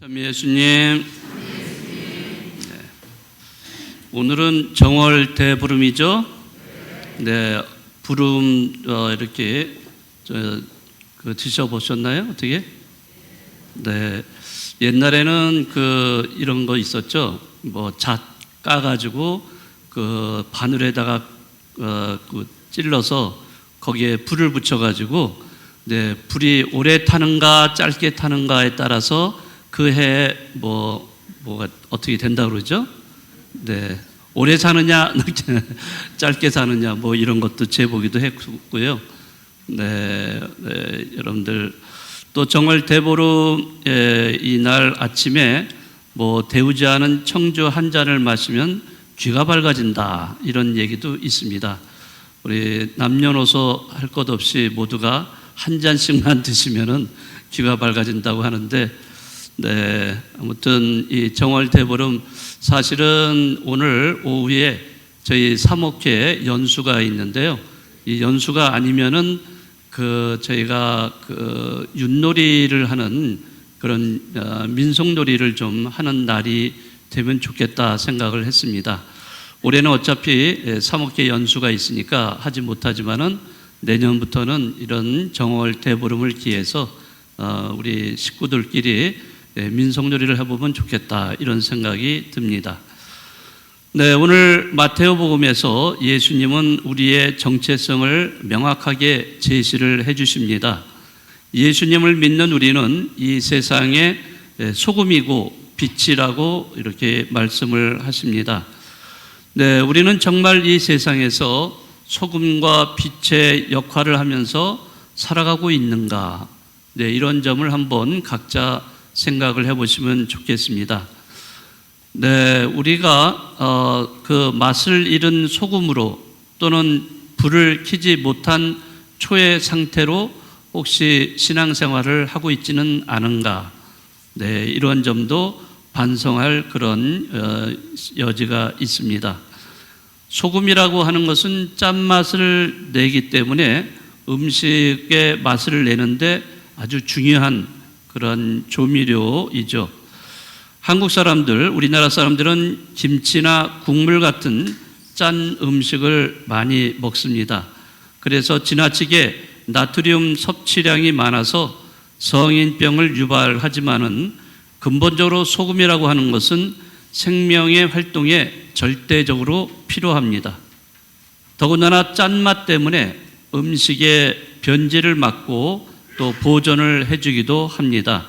참 예수님. 네. 오늘은 정월 대부름이죠. 네, 부름 어, 이렇게 저, 그 드셔보셨나요? 어떻게? 네, 옛날에는 그 이런 거 있었죠. 뭐잣 까가지고 그 바늘에다가 어, 그 찔러서 거기에 불을 붙여가지고 네, 불이 오래 타는가 짧게 타는가에 따라서 그해뭐 뭐가 어떻게 된다 그러죠? 네. 오래 사느냐, 짧게 사느냐, 뭐 이런 것도 재보기도 했고요. 네, 네 여러분들 또 정월 대보름 이날 아침에 뭐 데우지 않은 청주 한 잔을 마시면 귀가 밝아진다 이런 얘기도 있습니다. 우리 남녀노소 할 것 없이 모두가 한 잔씩만 드시면은 귀가 밝아진다고 하는데 네, 아무튼 이 정월 대보름 사실은 오늘 오후에 저희 사목회 연수가 있는데요. 이 연수가 아니면은 그 저희가 그 윷놀이를 하는 그런 어, 민속놀이를 좀 하는 날이 되면 좋겠다 생각을 했습니다. 올해는 어차피 예, 사목회 연수가 있으니까 하지 못하지만은 내년부터는 이런 정월 대보름을 기해서 어, 우리 식구들끼리 네, 민속놀이를 해보면 좋겠다 이런 생각이 듭니다. 네, 오늘 마테오복음에서 예수님은 우리의 정체성을 명확하게 제시를 해주십니다. 예수님을 믿는 우리는 이 세상의 소금이고 빛이라고 이렇게 말씀을 하십니다. 네, 우리는 정말 이 세상에서 소금과 빛의 역할을 하면서 살아가고 있는가? 네, 이런 점을 한번 각자 생각을 해보시면 좋겠습니다. 네, 우리가 어, 그 맛을 잃은 소금으로 또는 불을 켜지 못한 초의 상태로 혹시 신앙생활을 하고 있지는 않은가? 네, 이런 점도 반성할 그런 어, 여지가 있습니다. 소금이라고 하는 것은 짠맛을 내기 때문에 음식의 맛을 내는데 아주 중요한 그런 조미료이죠. 한국 사람들, 우리나라 사람들은 김치나 국물 같은 짠 음식을 많이 먹습니다. 그래서 지나치게 나트륨 섭취량이 많아서 성인병을 유발하지만은 근본적으로 소금이라고 하는 것은 생명의 활동에 절대적으로 필요합니다. 더군다나 짠맛 때문에 음식의 변질을 막고 또 보존을 해주기도 합니다.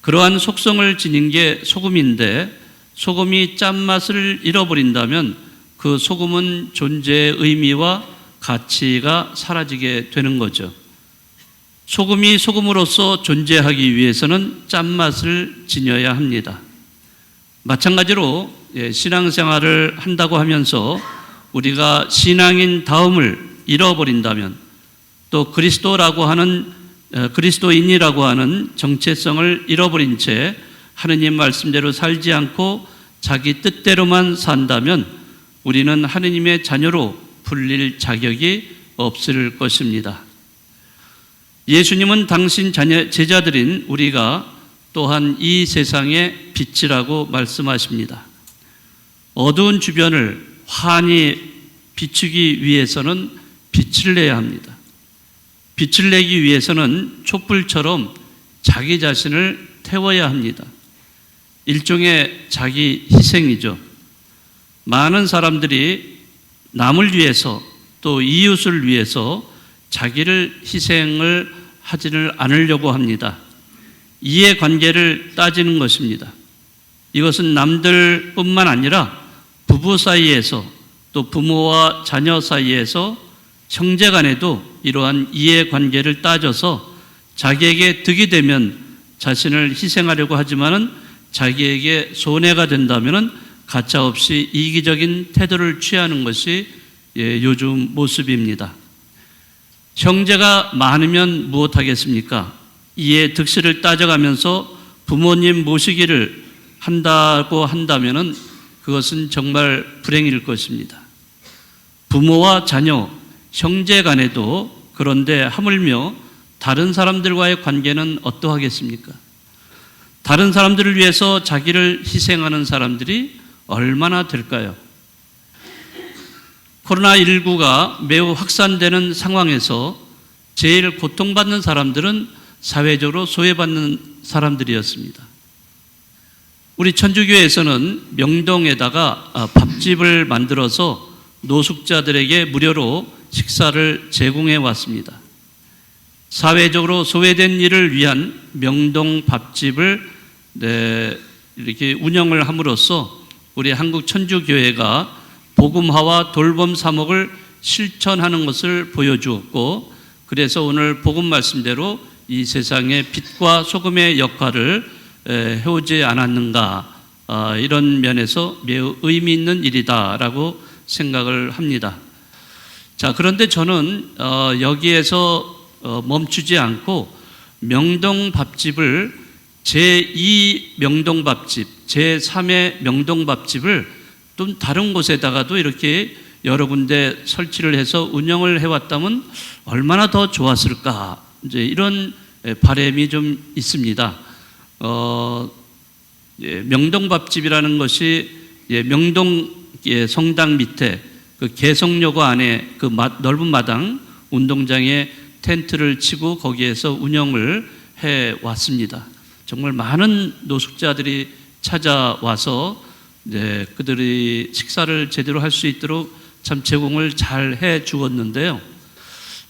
그러한 속성을 지닌 게 소금인데 소금이 짠맛을 잃어버린다면 그 소금은 존재의 의미와 가치가 사라지게 되는 거죠. 소금이 소금으로서 존재하기 위해서는 짠맛을 지녀야 합니다. 마찬가지로 예, 신앙생활을 한다고 하면서 우리가 신앙인 다음을 잃어버린다면 또 그리스도라고 하는 어, 그리스도인이라고 하는 정체성을 잃어버린 채 하느님 말씀대로 살지 않고 자기 뜻대로만 산다면 우리는 하느님의 자녀로 불릴 자격이 없을 것입니다. 예수님은 당신 자녀, 제자들인 우리가 또한 이 세상의 빛이라고 말씀하십니다. 어두운 주변을 환히 비추기 위해서는 빛을 내야 합니다. 빛을 내기 위해서는 촛불처럼 자기 자신을 태워야 합니다. 일종의 자기 희생이죠. 많은 사람들이 남을 위해서 또 이웃을 위해서 자기를 희생을 하지를 않으려고 합니다. 이해 관계를 따지는 것입니다. 이것은 남들뿐만 아니라 부부 사이에서 또 부모와 자녀 사이에서 형제 간에도 이러한 이해 관계를 따져서 자기에게 득이 되면 자신을 희생하려고 하지만은 자기에게 손해가 된다면은 가차없이 이기적인 태도를 취하는 것이 예, 요즘 모습입니다. 형제가 많으면 무엇하겠습니까? 이에 득실을 따져가면서 부모님 모시기를 한다고 한다면은 그것은 정말 불행일 것입니다. 부모와 자녀, 형제 간에도 그런데 하물며 다른 사람들과의 관계는 어떠하겠습니까? 다른 사람들을 위해서 자기를 희생하는 사람들이 얼마나 될까요? 코로나19가 매우 확산되는 상황에서 제일 고통받는 사람들은 사회적으로 소외받는 사람들이었습니다. 우리 천주교에서는 명동에다가 아, 밥집을 만들어서 노숙자들에게 무료로 식사를 제공해 왔습니다. 사회적으로 소외된 일을 위한 명동 밥집을 네, 이렇게 운영을 함으로써 우리 한국 천주교회가 복음화와 돌봄 사목을 실천하는 것을 보여주었고 그래서 오늘 복음 말씀대로 이 세상의 빛과 소금의 역할을 에, 해오지 않았는가 아, 이런 면에서 매우 의미 있는 일이다라고 생각을 합니다. 자 그런데 저는 어, 여기에서 어, 멈추지 않고 명동 밥집을 제2 명동 밥집, 제3의 명동 밥집을 또 다른 곳에다가도 이렇게 여러 군데 설치를 해서 운영을 해왔다면 얼마나 더 좋았을까 이제 이런 바람이 좀 있습니다. 어, 예, 명동 밥집이라는 것이 예, 명동 예, 성당 밑에 그 개성여고 안에 그 마, 넓은 마당 운동장에 텐트를 치고 거기에서 운영을 해 왔습니다. 정말 많은 노숙자들이 찾아와서 네, 그들이 식사를 제대로 할 수 있도록 참 제공을 잘 해 주었는데요.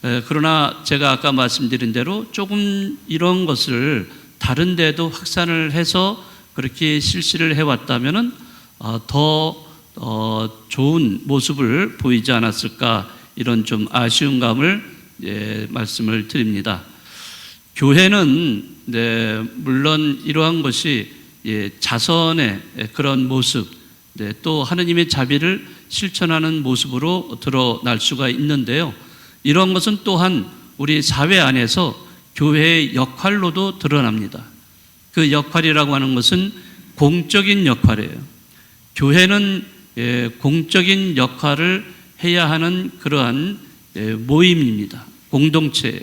에, 그러나 제가 아까 말씀드린 대로 조금 이런 것을 다른 데도 확산을 해서 그렇게 실시를 해왔다면은 어, 더 어, 좋은 모습을 보이지 않았을까 이런 좀 아쉬운 감을 예, 말씀을 드립니다. 교회는 네, 물론 이러한 것이 예, 자선의 그런 모습, 네, 또 하느님의 자비를 실천하는 모습으로 드러날 수가 있는데요. 이런 것은 또한 우리 사회 안에서 교회의 역할로도 드러납니다. 그 역할이라고 하는 것은 공적인 역할이에요. 교회는 예, 공적인 역할을 해야 하는 그러한 예, 모임입니다. 공동체예요.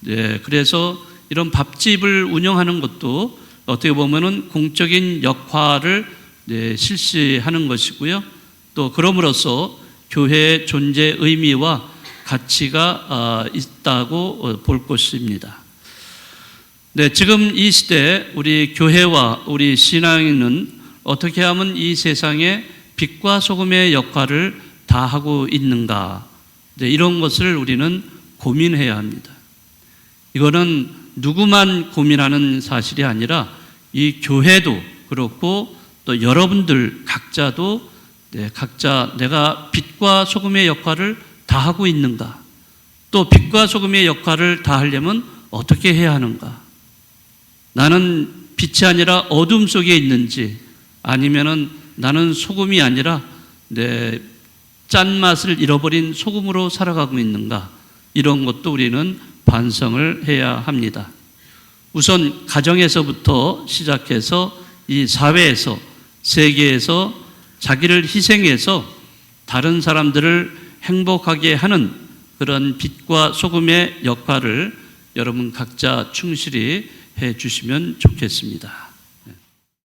네, 그래서 이런 밥집을 운영하는 것도 어떻게 보면은 공적인 역할을 네, 실시하는 것이고요. 또 그럼으로써 교회의 존재 의미와 가치가 아, 있다고 어, 볼 것입니다. 네, 지금 이 시대 우리 교회와 우리 신앙인은 어떻게 하면 이 세상에 빛과 소금의 역할을 다 하고 있는가? 네, 이런 것을 우리는 고민해야 합니다. 이거는 누구만 고민하는 사실이 아니라 이 교회도 그렇고 또 여러분들 각자도 네, 각자 내가 빛과 소금의 역할을 다 하고 있는가? 또 빛과 소금의 역할을 다 하려면 어떻게 해야 하는가? 나는 빛이 아니라 어둠 속에 있는지 아니면은 나는 소금이 아니라 내 짠맛을 잃어버린 소금으로 살아가고 있는가? 이런 것도 우리는 반성을 해야 합니다. 우선 가정에서부터 시작해서 이 사회에서 세계에서 자기를 희생해서 다른 사람들을 행복하게 하는 그런 빛과 소금의 역할을 여러분 각자 충실히 해 주시면 좋겠습니다.